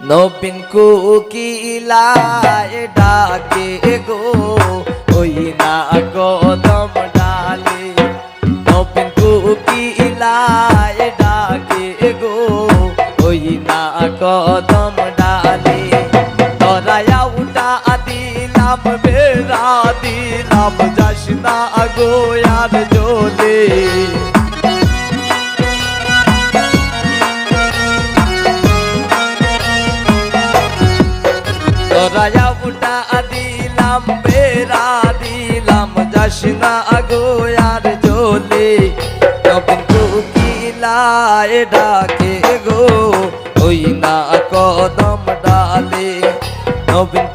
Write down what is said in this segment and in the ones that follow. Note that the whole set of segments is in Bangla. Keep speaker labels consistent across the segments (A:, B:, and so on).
A: নবীন কুকিলায় ডাকে গো ওই না কদম ডালে নবীন কুকিলায় ডাকে গো ওই না কদম ডালে তরায়া উঠা দিলাম বেড়া দিলাম যাস না গো আর জলে তোরায়া উঠা দিলাম, বেড়া দিলাম, যাস না গো আর জলে। নবীন কুকিলায় ডাকে গো, ওই না কদম ডালে। নবীন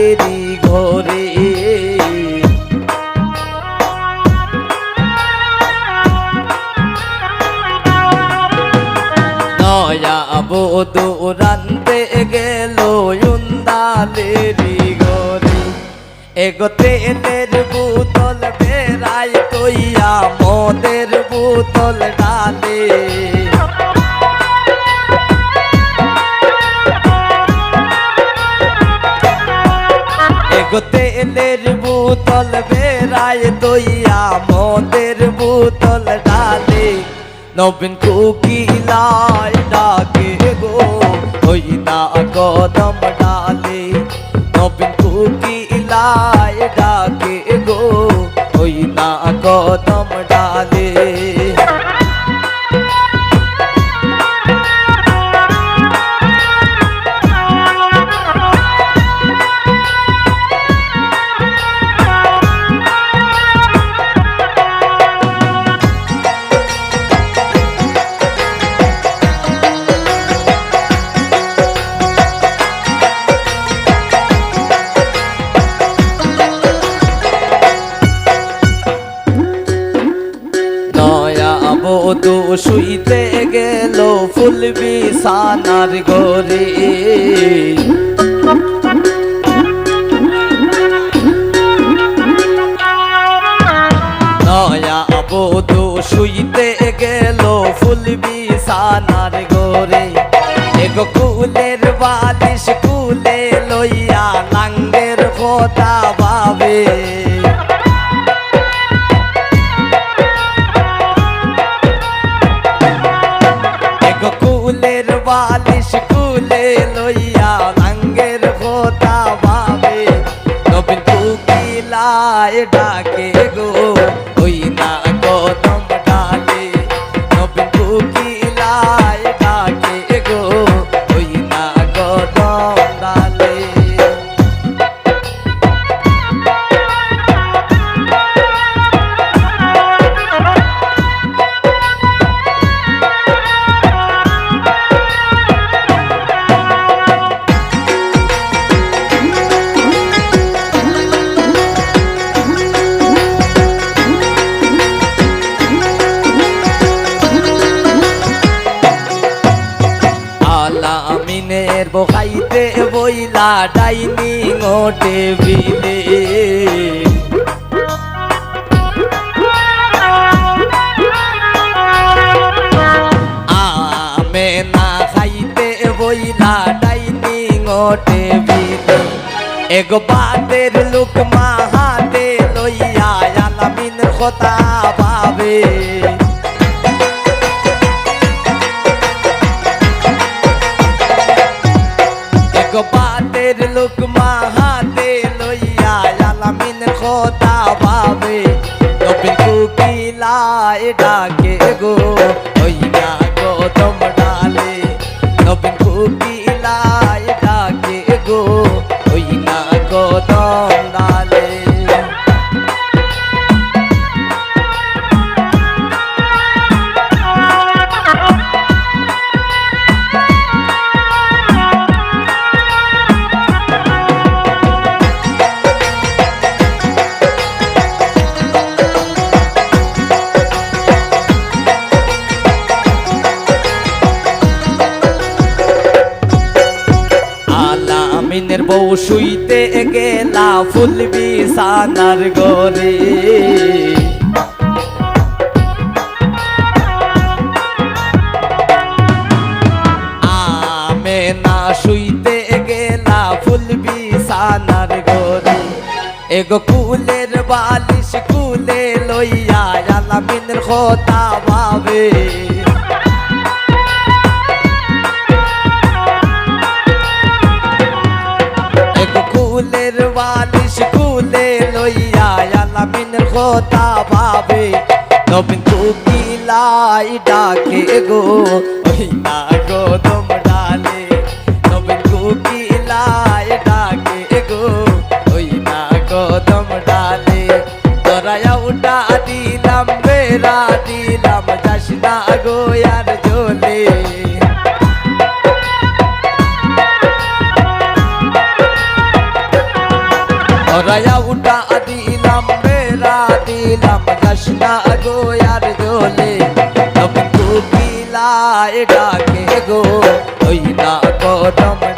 A: জুন্দালেরি ঘরে। নয়া বধু রানতে গেল জুন্দালেরি ঘরে। এগো তেলের বোতল বেড়াই তৈয়া মদের বোতল ডালে। তেলের বোতল বেড়ায় দইয়া মদের বোতল ডালে। নবীন কুকিলায় বধু শুইতে গেল ফুল বিছানার ঘরে। নয়া বধু শুইতে গেল ফুল বিছানার ঘরে। এগো কুলের বালিশ কুলে লইয়া লাঙ্গের কথা বহাইতে বইলা ডাইনিং ও টেবিলে। আমে না খাইতে বইলা ডাইনিং ও টেবিলে। এগো বাদের লোক মাহাতে লইয়া আলামিন কথা ভাবে। বাতের লোক লইয়া আলামিন খোদা ভাবে। নবীন কুকিলায় ডাকে গো। আলামিনের বউ শুইতে গেলা ফুল বিছানার গরে আমেনা শুইতে গেলা ফুল বিছানার গরে এগো কুলের বালিশ কুলে লইয়া আলামিনের কথা ভাবে। কুলের বালিশ কুলে লইয়া আলামিনের কথা ভাবে। নবীন কুকিলাই ডাকে গো, ওই না গো দম ডালে। নবীন কুকিলাই ডাকে গো, ওই না গো দম ডালে। তোরায়া উঠা দিলাম বেড়া দিলাম যাস না গো রায়া উঠা দিলাম বেড়া দিলাম কৃষ্ণা গোয়ার জলে নবীন কুকিলায় ডাকে গো ওই না কদম